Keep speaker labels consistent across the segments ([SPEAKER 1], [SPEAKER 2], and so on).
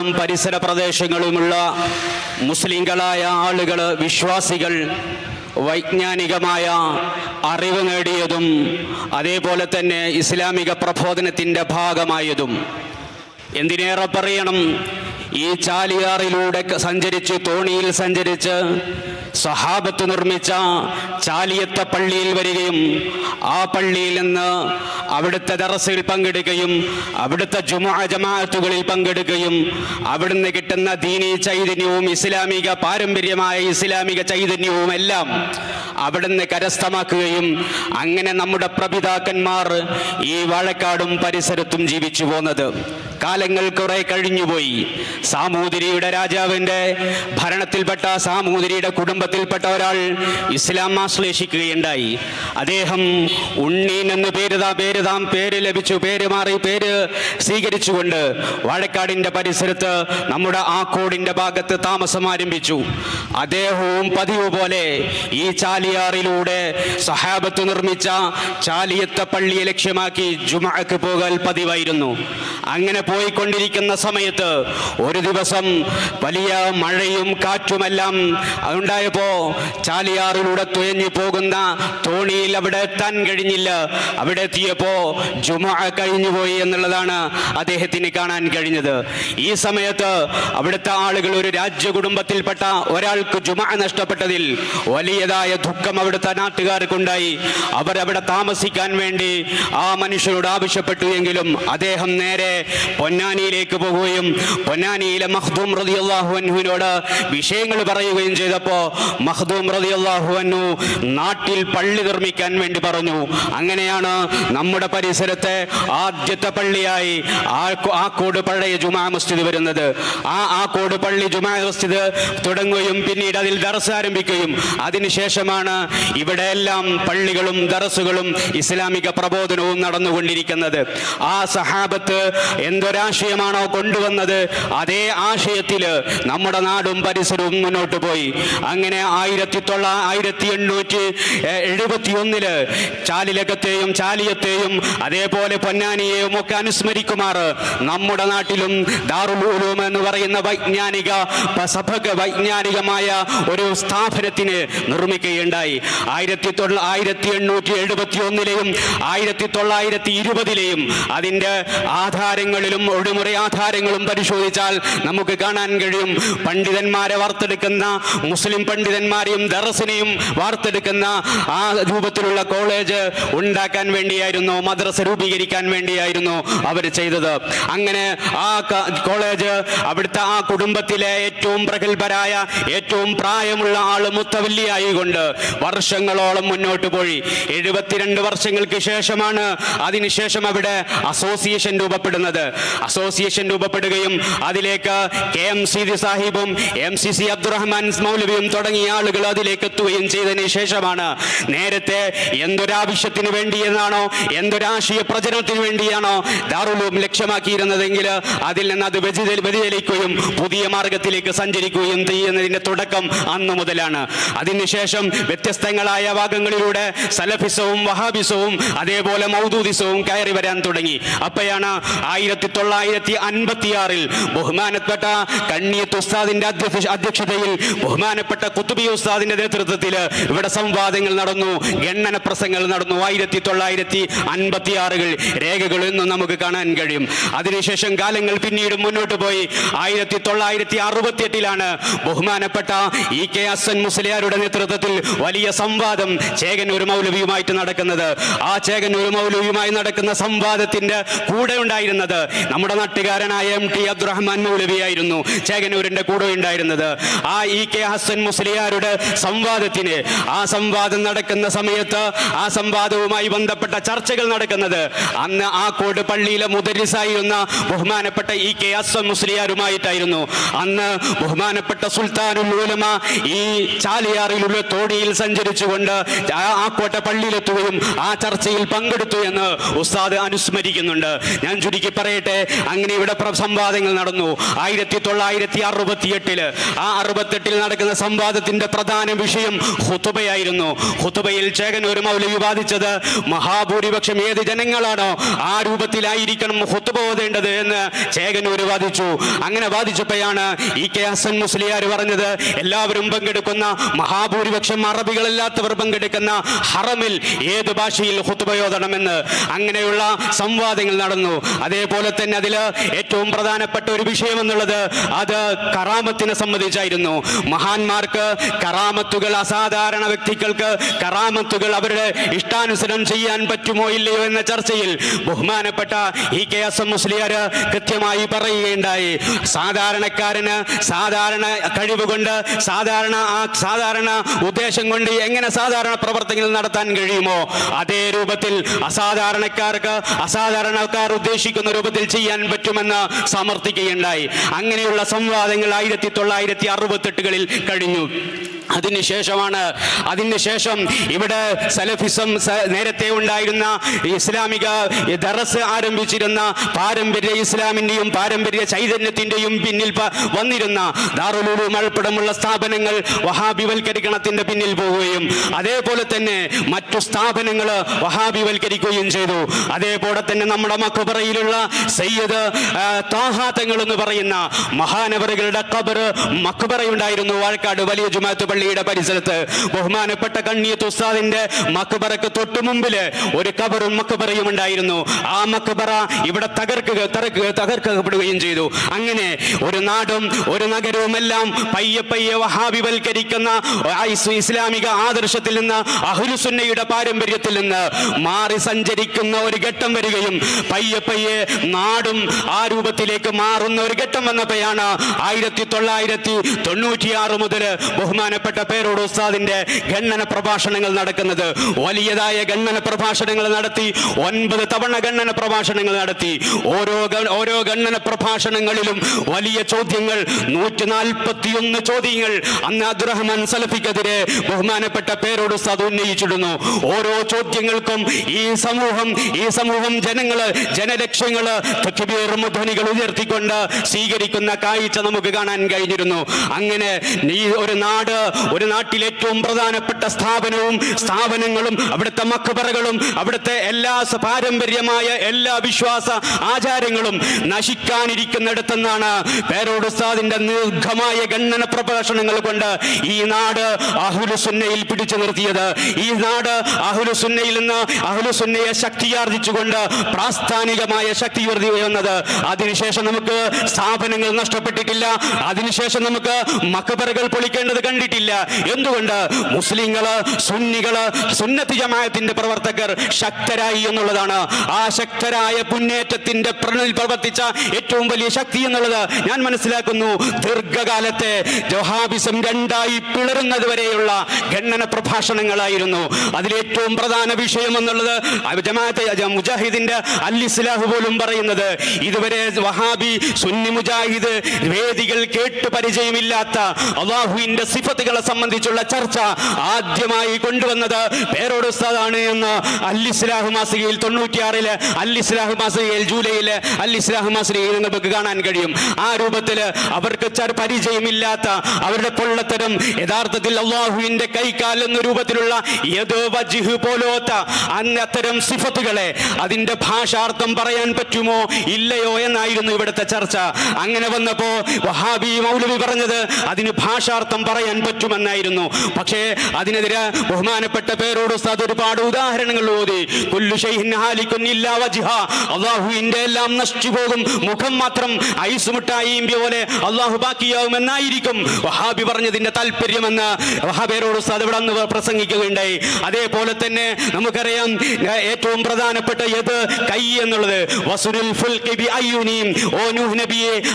[SPEAKER 1] പരിസര പ്രദേശങ്ങളുമുള്ള മുസ്ലിങ്ങളായ ആളുകൾ വിശ്വാസികൾ വൈജ്ഞാനികമായ അറിവ് നേടിയതും അതേപോലെ തന്നെ ഇസ്ലാമിക പ്രബോധനത്തിന്റെ ഭാഗമായതും. എന്തിനേറെ പറയണം? ഈ ചാലിയാറിലൂടെ സഞ്ചരിച്ച് തോണിയിൽ സഞ്ചരിച്ച് സഹാബത്ത് നിർമ്മിച്ച ചാലിയത്ത പള്ളിയിൽ വരികയും ആ പള്ളിയിൽ നിന്ന് അവിടുത്തെ ദറസിൽ പങ്കെടുക്കുകയും അവിടുത്തെ ജുമാ ജമാഅത്തുകളിൽ പങ്കെടുക്കുകയും അവിടുന്ന് കിട്ടുന്ന ദീനി ചൈതന്യവും ഇസ്ലാമിക പാരമ്പര്യമായ ഇസ്ലാമിക ചൈതന്യവും എല്ലാം അവിടുന്ന് കരസ്ഥമാക്കുകയും അങ്ങനെ നമ്മുടെ പ്രപിതാക്കന്മാർ ഈ വാഴക്കാടും പരിസരത്തും ജീവിച്ചു പോന്നത്. കാലങ്ങൾ കുറെ കഴിഞ്ഞുപോയി. സാമൂതിരിയുടെ രാജാവിന്റെ ഭരണത്തിൽപ്പെട്ട സാമൂതിരിയുടെ കുടുംബത്തിൽപ്പെട്ട ഒരാൾ ഇസ്ലാം ആശ്ലേഷിക്കുകയുണ്ടായി. അദ്ദേഹം ഉണ്ണീൻ എന്ന് പേര് പേരുതാം പേര് ലഭിച്ചു പേര് മാറി പേര് സ്വീകരിച്ചുകൊണ്ട് വാഴക്കാടിന്റെ പരിസരത്ത് നമ്മുടെ ആക്കോടിന്റെ ഭാഗത്ത് താമസം ആരംഭിച്ചു. അദ്ദേഹവും പതിവ് പോലെ ഈ ചാലിയാറിലൂടെ സഹാബത്ത് നിർമ്മിച്ച ചാലിയത്ത പള്ളിയെ ലക്ഷ്യമാക്കി ജുമാക്ക് പോകൽ പതിവായിരുന്നു. അങ്ങനെ പോയിക്കൊണ്ടിരിക്കുന്ന സമയത്ത് ഒരു ദിവസം വലിയ മഴയും കാറ്റുമെല്ലാം ഉണ്ടായപ്പോ ചാലിയാറിലൂടെ തുഴഞ്ഞു പോകുന്ന തോണിയിൽ അവിടെ എത്താൻ കഴിഞ്ഞില്ല. അവിടെ എത്തിയപ്പോ ജുമ കഴിഞ്ഞുപോയി എന്നുള്ളതാണ് അദ്ദേഹത്തിന് കാണാൻ കഴിഞ്ഞത്. ഈ സമയത്ത് അവിടുത്തെ ആളുകൾ ഒരു രാജ്യ കുടുംബത്തിൽപ്പെട്ട ഒരാൾക്ക് ജുമ നഷ്ടപ്പെട്ടതിൽ വലിയതായ ദുഃഖം അവിടുത്തെ നാട്ടുകാർക്കുണ്ടായി. അവിടെ താമസിക്കാൻ വേണ്ടി ആ മനുഷ്യരോട് ആവശ്യപ്പെട്ടു എങ്കിലും അദ്ദേഹം നേരെ പൊന്നാനിയിലേക്ക് പോകുകയും പൊന്നാനിയിലെ മഹ്ദൂം റളിയല്ലാഹു അൻഹുവിനോട് വിഷയങ്ങൾ പറയുകയും ചെയ്തപ്പോ മഹ്ദൂം റളിയല്ലാഹു അൻഹു നാട്ടിൽ പള്ളി നിർമ്മിക്കാൻ വേണ്ടി പറഞ്ഞു. അങ്ങനെയാണ് നമ്മുടെ പരിസരത്തെ ആദ്യത്തെ പള്ളിയായി ആ- കോട് പഴയ ജുമാ മസ്ജിദ് വരുന്നത്. ആ ആ കോട് പള്ളി ജുമാ മസ്ജിദ് തുടങ്ങുകയും പിന്നീട് അതിൽ ദർസ് ആരംഭിക്കുകയും. അതിനുശേഷമാണ് ഇവിടെ എല്ലാം പള്ളികളും ദർസുകളും ഇസ്ലാമിക പ്രബോധനവും നടന്നുകൊണ്ടിരിക്കുന്നത്. ആ സഹാബത്ത് എന്തൊരാശയമാണോ കൊണ്ടുവന്നത്? അതേ ആശയത്തിൽ നമ്മുടെ നാടും പരിസരവും മുന്നോട്ട് പോയി. അങ്ങനെ ആയിരത്തി തൊള്ള ആയിരത്തി എണ്ണൂറ്റി എഴുപത്തി ഒന്നിൽ ചാലിലകത്തെയും ചാലിയത്തെയും അതേപോലെ പൊന്നാനിയെയും ഒക്കെ അനുസ്മരിക്കുമാർ നമ്മുടെ നാട്ടിലും ദാറുൽ ഉലൂം എന്ന് പറയുന്ന വൈജ്ഞാനിക സഭക വൈജ്ഞാനികമായ ഒരു സ്ഥാപനത്തിന് നിർമ്മിക്കുകയുണ്ടായി. ആയിരത്തി തൊള്ള ആയിരത്തി എണ്ണൂറ്റി എഴുപത്തി ഒന്നിലെയും ആയിരത്തി തൊള്ളായിരത്തി ഇരുപതിലെയും അതിന്റെ ആധാരങ്ങളിലും ഒഴിമുറി ആധാരങ്ങളും പരിശോധിച്ചാൽ നമുക്ക് കാണാൻ കഴിയും. പണ്ഡിതന്മാരെ വാർത്തെടുക്കുന്ന മുസ്ലിം പണ്ഡിതന്മാരെയും ദറസിനെയും വാർത്തെടുക്കുന്ന ആ രൂപത്തിലുള്ള കോളേജ് ഉണ്ടാക്കാൻ വേണ്ടിയായിരുന്നു മദ്രസ രൂപീകരിക്കാൻ വേണ്ടിയായിരുന്നു അവർ ചെയ്തത്. അങ്ങനെ ആ കോളേജ് അവിടുത്തെ ആ കുടുംബത്തിലെ ഏറ്റവും പ്രഗത്ഭരായ ഏറ്റവും പ്രായമുള്ള ആൾ മുത്തവല്ലിയായിക്കൊണ്ട് വർഷങ്ങളോളം മുന്നോട്ട് പോയി. എഴുപത്തിരണ്ട് വർഷങ്ങൾക്ക് ശേഷമാണ് അതിനുശേഷം അവിടെ അസോസിയേഷൻ രൂപപ്പെടുന്നത്. അസോസിയേഷൻ രൂപപ്പെടുകയും അതിലേക്ക് കെ എം സീതി സാഹിബും എം സി സി അബ്ദുറഹ്മാൻ മൗലവിയും തുടങ്ങിയ ആളുകൾ അതിലേക്ക് എത്തുകയും ചെയ്തതിന് ശേഷമാണ് നേരത്തെ എന്തൊരാവശ്യത്തിന് വേണ്ടിയെന്നാണോ എന്തൊരാശയ പ്രചരണത്തിന് വേണ്ടിയാണോ ദാറുലൂം ലക്ഷ്യമാക്കിയിരുന്നതെങ്കിൽ അതിൽ നിന്ന് അത് വ്യതിചലി- വ്യതിചലിക്കുകയും പുതിയ മാർഗത്തിലേക്ക് സഞ്ചരിക്കുകയും ചെയ്യുന്നതിന്റെ തുടക്കം അന്ന് മുതലാണ്. അതിനുശേഷം വ്യത്യസ്തങ്ങളായ ഭാഗങ്ങളിലൂടെ സലഫിസവും വഹാബിസവും അതേപോലെ മൗദൂദിസവും കയറി വരാൻ തുടങ്ങി. അപ്പോഴാണ് ആയിരത്തി തൊള്ളായിരത്തി അൻപത്തിയാറിൽ ബഹുമാനപ്പെട്ട കണ്ണിയത്ത് ഉസ്താദിന്റെ അധ്യക്ഷതയിൽ ബഹുമാനപ്പെട്ട കുത്തുബി ഉസ്താദിന്റെ നേതൃത്വത്തിൽ ഇവിടെ സംവാദങ്ങൾ നടന്നു ഗണ്ണന പ്രസംഗങ്ങൾ നടന്നു. ആയിരത്തി തൊള്ളായിരത്തി അൻപത്തിയാറുകൾ രേഖകൾ ഇന്നും നമുക്ക് കാണാൻ കഴിയും. അതിനുശേഷം കാലങ്ങൾ പിന്നീട് മുന്നോട്ട് പോയി. ആയിരത്തി തൊള്ളായിരത്തി അറുപത്തി എട്ടിലാണ് ബഹുമാനപ്പെട്ട ഇ കെ അസൻ മുസ്ലിയാരുടെ നേതൃത്വത്തിൽ വലിയ സംവാദം ചേകന്നൂർ മൗലവിയുമായിട്ട് നടക്കുന്നത്. ആ ചേകന്നൂർ മൗലവിയുമായി നടക്കുന്ന സംവാദത്തിന്റെ കൂടെ ഉണ്ടായിരുന്നത് നമ്മുടെ നാട്ടുകാരനായ എം ടി അബ്ദുറഹ്മാൻ മൗലവിയായിരുന്നു ചേകനൂരിന്റെ കൂടെ ഉണ്ടായിരുന്നത്. ആ ഇ കെ ഹസൻ മുസ്ലിയാരുടെ സംവാദത്തിന് ആ സംവാദം നടക്കുന്ന സമയത്ത് ആ സംവാദവുമായി ബന്ധപ്പെട്ട ചർച്ചകൾ നടക്കുന്നത്. അന്ന് ആ കോട് പള്ളിയിലെ മുദരിസായിരുന്ന ബഹുമാനപ്പെട്ട ഇ കെ ഹസൻ മുസ്ലിയാരുമായിട്ടായിരുന്നു. അന്ന് ബഹുമാനപ്പെട്ട സുൽത്താനുൽ ഉലമ ഈ ചാലിയാറിലുള്ള തോടിയിൽ സഞ്ചരിച്ചുകൊണ്ട് ആ- കോട്ട പള്ളിയിലെത്തുകയും ആ ചർച്ചയിൽ പങ്കെടുത്തു എന്ന് ഉസ്താദ് അനുസ്മരിക്കുന്നുണ്ട്. ഞാൻ ചുരുക്കി പറയട്ടെ? അങ്ങനെ ഇവിടെ സംവാദങ്ങൾ നടന്നു. ആയിരത്തി തൊള്ളായിരത്തി അറുപത്തി എട്ടിൽ ആ അറുപത്തെട്ടിൽ നടക്കുന്ന സംവാദത്തിന്റെ പ്രധാന വിഷയം ഹുത്തുബയായിരുന്നു ഹുത്തുബയിൽ ഒരു മൗലവി വിവാദിച്ചത് മഹാഭൂരിപക്ഷം ഏത് ജനങ്ങളാണോ ആ രൂപത്തിലായിരിക്കണം ഹുത്തുബ ഓതേണ്ടത് എന്ന് ചേകനൂർ വാദിച്ചു. അങ്ങനെ വാദിച്ചപ്പോഴാണ് ഇ കെ ഹസൻ മുസ്ലിയാർ പറഞ്ഞത് എല്ലാവരും പങ്കെടുക്കുന്ന മഹാഭൂരിപക്ഷം അറബികളല്ലാത്തവർ പങ്കെടുക്കുന്ന ഹറമിൽ ഏത് ഭാഷയിൽ ഹുത്തുബയോധണമെന്ന് അങ്ങനെയുള്ള സംവാദങ്ങൾ നടന്നു. അതേപോലെ തന്നെ അതിൽ ഏറ്റവും പ്രധാനപ്പെട്ട ഒരു വിഷയം എന്നുള്ളത് അത് കറാമത്തിനെ സംബന്ധിച്ചായിരുന്നു. മഹാന്മാർക്ക് കറാമത്തുകൾ അസാധാരണ വ്യക്തികൾക്ക് കറാമത്തുകൾ അവരുടെ ഇഷ്ടാനുസരണം ചെയ്യാൻ പറ്റുമോ ഇല്ലയോ എന്ന ചർച്ചയിൽ ബഹുമാനപ്പെട്ട E K S M Musliyar കൃത്യമായി പറയുകയുണ്ടായി. സാധാരണക്കാരന് സാധാരണ കഴിവ് കൊണ്ട് സാധാരണ ആ സാധാരണ ഉദ്ദേശം കൊണ്ട് എങ്ങനെ സാധാരണ പ്രവർത്തനങ്ങൾ നടത്താൻ കഴിയുമോ? അതേ രൂപത്തിൽ അസാധാരണക്കാർക്ക് അസാധാരണക്കാർ ഉദ്ദേശിക്കുന്ന രൂപത്തിൽ ചെയ്യാൻ പറ്റുമെന്ന് സമർത്ഥിക്കുകയുണ്ടായി. അങ്ങനെയുള്ള സംവാദങ്ങൾ ആയിരത്തി തൊള്ളായിരത്തി അറുപത്തെട്ടുകളിൽ കഴിഞ്ഞു. അതിനുശേഷമാണ് അതിനുശേഷം ഇവിടെ സലഫിസം നേരത്തെ ഉണ്ടായിരുന്ന ഇസ്ലാമിക ദറസ് ആരംഭിച്ചിരുന്ന പാരമ്പര്യ ഇസ്ലാമിന്റെയും പാരമ്പര്യ ചൈതന്യത്തിന്റെയും പിന്നിൽ വന്നിരുന്ന ദാറുലൂർ മഴപ്പടമുള്ള സ്ഥാപനങ്ങൾ വഹാബിവൽക്കരിക്കണത്തിന്റെ പിന്നിൽ പോവുകയും അതേപോലെ തന്നെ മറ്റു സ്ഥാപനങ്ങൾ വഹാബിവൽക്കരിക്കുകയും ചെയ്തു. അതേപോലെ തന്നെ നമ്മുടെ മക്കുപറയിലുള്ള സയ്യദ് താഹാത്തങ്ങൾ താഹ എന്ന് പറയുന്ന മഹാനവറുകളുടെ കബർ മക്കുപറയുണ്ടായിരുന്നു വാഴക്കാട് വലിയ ജുമാത്ത് പള്ളിയുടെ പരിസരത്ത് ബഹുമാനപ്പെട്ട കണ്ണിയത്ത് ഉസ്താദിന്റെ മക്ബറക്ക് തൊട്ടു മുമ്പിൽ ഒരു കബറും മക്ബറയും ഉണ്ടായിരുന്നു. ആ മക്ബറ ഇവിടെ തകർക്കുക തകർക്കുക തകർക്കപ്പെടുകയും ചെയ്തു. അങ്ങനെ ഒരു നാടും ഒരു നഗരവുമെല്ലാം പയ്യെ പയ്യെ വഹാബിവൽക്കരിക്കുന്ന ഇസ്ലാമിക ആദർശത്തിൽ നിന്ന് അഹുലുസുന്നയുടെ പാരമ്പര്യത്തിൽ നിന്ന് മാറി സഞ്ചരിക്കുന്ന ഒരു ഘട്ടം വരികയും പയ്യെ പയ്യെ നാടും ആ രൂപത്തിലേക്ക് മാറുന്ന ഒരു ഘട്ടം വന്നപ്പോഴാണ് ആയിരത്തി തൊള്ളായിരത്തി തൊണ്ണൂറ്റിയാറ് മുതൽ ബഹുമാനപ്പെട്ട പേരോട് ഉസ്താദിന്റെ ഗണ്ണന പ്രഭാഷണങ്ങൾ നടക്കുന്നത്. വലിയതായ ഗണ്ണന പ്രഭാഷണങ്ങൾ നടത്തി ഒൻപത് തവണ ഗണ്ണന പ്രഭാഷണങ്ങൾ നടത്തി. ഓരോ ഓരോ ഗണ്ണന പ്രഭാഷണങ്ങളിലും വലിയ ചോദ്യങ്ങൾ നൂറ്റി നാൽപ്പത്തിയൊന്ന് ചോദ്യങ്ങൾ അന്ന് അബ്ദുറഹ്മാൻ സലഫിക്കെതിരെ ബഹുമാനപ്പെട്ട പേരോട് ഉസ്താദ് ഉന്നയിച്ചിടുന്നു. ഓരോ ചോദ്യങ്ങൾക്കും ഈ സമൂഹം ഈ സമൂഹം ജനങ്ങൾ ജനലക്ഷ്യങ്ങൾ മുധ്വനികൾ ഉയർത്തിക്കൊണ്ട് സ്വീകരിക്കുന്ന കാഴ്ച നമുക്ക് കാണാൻ കഴിഞ്ഞിരുന്നു. അങ്ങനെ ഈ ഒരു നാട് ഒരു നാട്ടിലെ ഏറ്റവും പ്രധാനപ്പെട്ട സ്ഥാപനവും സ്ഥാപനങ്ങളും അവിടുത്തെ മക്കബറകളും അവിടുത്തെ എല്ലാ പാരമ്പര്യമായ എല്ലാ വിശ്വാസ ആചാരങ്ങളും നശിക്കാനിരിക്കുന്നിടത്തെന്നാണ് പേരോടുസ്താദിന്റെ ദീർഘമായ ഗണ്ണന പ്രഭാഷണങ്ങൾ കൊണ്ട് ഈ നാട് അഹുലുസുന്നയിൽ പിടിച്ചു നിർത്തിയത്. ഈ നാട് അഹുലുസുന്നയിൽ നിന്ന് അഹുലുസുന്നയെ ശക്തിയാർജിച്ചുകൊണ്ട് പ്രാസ്ഥാനികമായ ശക്തി ഉയർത്തി വന്നത് അതിനുശേഷം നമുക്ക് സ്ഥാപനങ്ങൾ നഷ്ടപ്പെട്ടിട്ടില്ല. അതിനുശേഷം നമുക്ക് മക്കബറകൾ പൊളിക്കേണ്ടത് കണ്ടിട്ടില്ല. എന്തുകൊണ്ട്? മുസ്ലിങ്ങൾ സുന്നികൾ സുന്നത്തി ജമായത്തിന്റെ പ്രവർത്തകർ ശക്തരായി എന്നുള്ളതാണ്. ആ ശക്തരായ മുന്നേറ്റത്തിന്റെ പ്രണിൽ പ്രവർത്തിച്ച ഏറ്റവും വലിയ ശക്തി എന്നുള്ളത് ഞാൻ മനസ്സിലാക്കുന്നു. ദീർഘകാലത്തെ ജഹാബിസം രണ്ടായി പിളരുന്നത് വരെയുള്ള ഖണ്ഡന പ്രഭാഷണങ്ങളായിരുന്നു. അതിലേറ്റവും പ്രധാന വിഷയം എന്നുള്ളത് ജമാഅത്തെ മുജാഹിദിന്റെ അൽ ഇസ്ലാഹ് പോലും പറയുന്നത്. ഇതുവരെ വഹാബി സുന്നി മുജാഹിദ് വേദികൾ കേട്ട് പരിചയമില്ലാത്ത അള്ളാഹുവിന്റെ സിഫത്തുകളെ സംബന്ധിച്ചുള്ള ചർച്ച ആദ്യമായി കൊണ്ടുവന്നത് പേരോട് ഉസ്താദാണ് എന്ന് അൽ ഇസ്ലാഹ് മാസികയിൽ തൊണ്ണൂറ്റിയാറിൽ അൽ ഇസ്ലാഹ് മാസികയിൽ ജൂലൈയിൽ അൽ ഇസ്ലാഹ് മാസികയിൽ നമുക്ക് കാണാൻ കഴിയും. ആ രൂപത്തിൽ അവർക്ക് പരിചയമില്ലാത്ത അവരുടെ പൊള്ളത്തരം യഥാർത്ഥത്തിൽ അള്ളാഹുവിന്റെ കൈക്കാൽ എന്ന രൂപത്തിലുള്ള പോലോത്ത അത്തരം സിഫത്തുകളെ അതിന്റെ ഭാഷാർത്ഥം പറയാൻ പറ്റുമോ ഇല്ലയോ എന്നായിരുന്നു ഇവിടുത്തെ ചർച്ച. അങ്ങനെ വന്നപ്പോ വഹാബി മൗലവി പറഞ്ഞത് അതിന് ഭാഷാർത്ഥം പറയാൻ പറ്റുമെന്നായിരുന്നു. പക്ഷേ അതിനെതിരെ ബഹുമാനപ്പെട്ട പേരോട് ഉസ്താദ് ഒരുപാട് ഉദാഹരണങ്ങൾ ഓതി. അള്ളാഹുവിന്റെ എല്ലാം നശിച്ചു പോകും. മുഖം മാത്രം ഐസ് മുട്ടായിയും പോലെ അള്ളാഹു ബാക്കിയാവുമെന്നായിരിക്കും വഹാബി പറഞ്ഞതിന്റെ താല്പര്യമെന്ന് വഹാബേരോട് ഉസ്താദ് ഇവിടെ അന്ന് പ്രസംഗിക്കുകയുണ്ടായി. അതേപോലെ തന്നെ നമുക്കറിയാം ഏറ്റവും പ്രധാനപ്പെട്ട ഏത് കൈ എന്നുള്ളത്? വസുരുൽ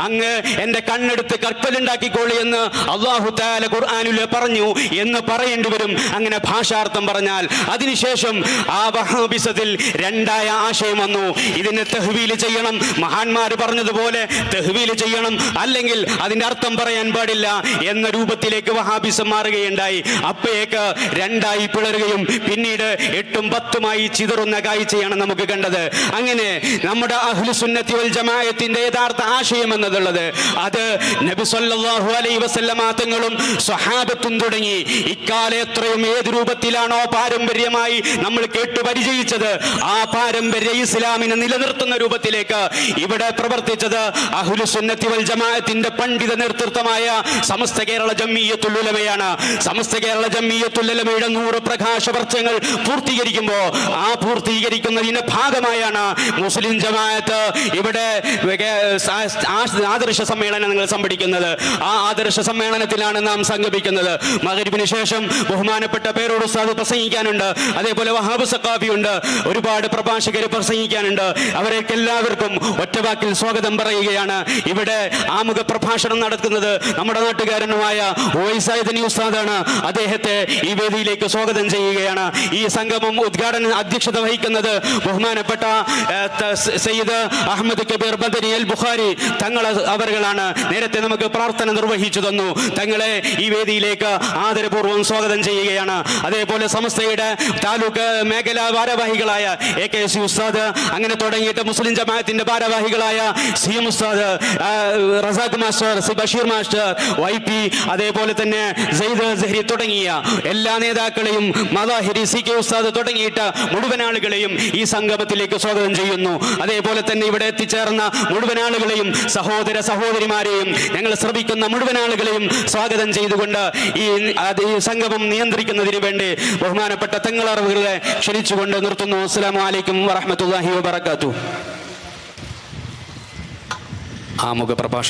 [SPEAKER 1] അങ്ങ് എന്റെ കണ്ണെടുത്ത് കർക്കലുണ്ടാക്കിക്കോളി എന്ന് അള്ളാഹു താല ഖുർആൻ റസൂലുള്ള പറഞ്ഞു എന്ന് പറയേണ്ടി വരും. അങ്ങനെ ഭാഷാർത്ഥം പറഞ്ഞാൽ അതിനുശേഷം ആ വഹാബിസത്തിൽ രണ്ടായ ആശയം വന്നു. ഇതിനെ തെഹ്വീൽ ചെയ്യണം. മഹാന്മാർ പറഞ്ഞതുപോലെ തെഹ്വീൽ ചെയ്യണം. അല്ലെങ്കിൽ അതിന്റെ അർത്ഥം പറയാൻ പാടില്ല എന്ന രൂപത്തിലേക്ക് വഹാബിസം മാറുകയുണ്ടായി. അപ്പയേക്ക് രണ്ടായി പിളരുകയും പിന്നീട് എട്ടും പത്തുമായി ചിതറുന്ന കാഴ്ചയാണ് നമുക്ക് കണ്ടത്. അങ്ങനെ നമ്മുടെ അഹ്ലുസുന്നത്തി വൽ ജമാഅത്തിന്റെ യഥാർത്ഥ ആശയം എന്നതുള്ളത്. അത് നബി സല്ലല്ലാഹു അലൈഹി വസല്ലമ തങ്ങളും സ്വഹാബത്തും തുടങ്ങി. ഇക്കാലം എത്രയും ഏത് രൂപത്തിലാണോ പാരമ്പര്യമായി നമ്മൾ കേട്ടു പരിചയിച്ചത് ആ പാരമ്പര്യ ഇസ്ലാമിനെ നിലനിർത്തുന്ന രൂപത്തിലേക്ക് ഇവിടെ പ്രവർത്തിച്ചത് അഹ്ലുസുന്നത്തി വൽ ജമാഅത്തിന്റെ പണ്ഡിത നേതൃത്വമായ സമസ്ത കേരള ജമ്മിയത്തുൽ ഉലമയാണ്. സമസ്ത കേരള ജമ്മിയത്തുൽ ഉലമയുടെ നൂറ് പ്രകാശ വർഷങ്ങൾ പൂർത്തീകരിക്കുമ്പോൾ ആ പൂർത്തീകരിക്കുന്നതിന്റെ ഭാഗമായാണ് മുസ്ലിം ജമാഅത്ത് ഇവിടെ ആദർശ സമ്മേളനങ്ങൾ നിങ്ങൾ സംഘടിക്കുന്നത്. ആ ആദർശ സമ്മേളനത്തിലാണ് നാം സംഗമിക്കുന്നത് മകരിപ്പിന് ശേഷം ബഹുമാനപ്പെട്ട പേരോട് ഉസ്താദ് പ്രസംഗിക്കാനുണ്ട്. അതേപോലെ വഹാബ് ഉണ്ട് ഒരുപാട് പ്രഭാഷകർ പ്രസംഗിക്കാനുണ്ട്. അവരേക്ക് എല്ലാവർക്കും ഒറ്റവാക്കിൽ സ്വാഗതം പറയുകയാണ്. ഇവിടെ ആമുഖ പ്രഭാഷണം നടക്കുന്നത് നമ്മുടെ നാട്ടുകാരനുമായ ഓയിസായുധനി ഉസ്താദാണ്. അദ്ദേഹത്തെ ഈ വേദിയിലേക്ക് സ്വാഗതം ചെയ്യുകയാണ്. ഈ സംഗമം ഉദ്ഘാടന അധ്യക്ഷത വഹിക്കുന്നത് ബഹുമാനപ്പെട്ട സയ്യിദ് അഹമ്മദ് കബീർ ബദരി അൽ ബുഖാരി. തങ്ങൾ അവറുകളാണ് നേരത്തെ നമുക്ക് പ്രാർത്ഥന നിർവഹിച്ചു തന്നു. തങ്ങളെ ഈ വേദിയിലേക്ക് ആദരപൂർവം സ്വാഗതം ചെയ്യുകയാണ്. അതേപോലെ സമസ്തയുടെ താലൂക്ക് മേഖലാ ഭാരവാഹികളായ എ കെ സി ഉസ്താദ് അങ്ങനെ തുടങ്ങിയിട്ട് മുസ്ലിം ജമാഅത്തിന്റെ ഭാരവാഹികളായ സി എം ഉസ്താദ് Razak master C Basheer master Y P അതേപോലെ തന്നെ സെയ്ദ് സെഹ്രി തുടങ്ങിയ എല്ലാ നേതാക്കളെയും മദാഹിരി സി കെ ഉസ്താദ് തുടങ്ങിയിട്ട് മുഴുവൻ ആളുകളെയും ഈ സംഗമത്തിലേക്ക് സ്വാഗതം ചെയ്യുന്നു. അതേപോലെ തന്നെ ഇവിടെ എത്തിച്ചേർന്ന മുഴുവൻ ആളുകളെയും സഹോദര സഹോദരിമാരെയും ഞങ്ങൾ ശ്രമിക്കുന്ന മുഴുവൻ ആളുകളെയും സ്വാഗതം ചെയ്തുകൊണ്ട് ഈ ഈ സംഗമം നിയന്ത്രിക്കുന്നതിന് വേണ്ടി ബഹുമാനപ്പെട്ട തങ്ങളറിവുകളെ ക്ഷണിച്ചുകൊണ്ട് നിർത്തുന്നു. അസ്സലാമു അലൈക്കും വറഹ്മത്തുള്ളാഹി വബർക്കാത്തു ആമുഖ പ്രഭാഷണം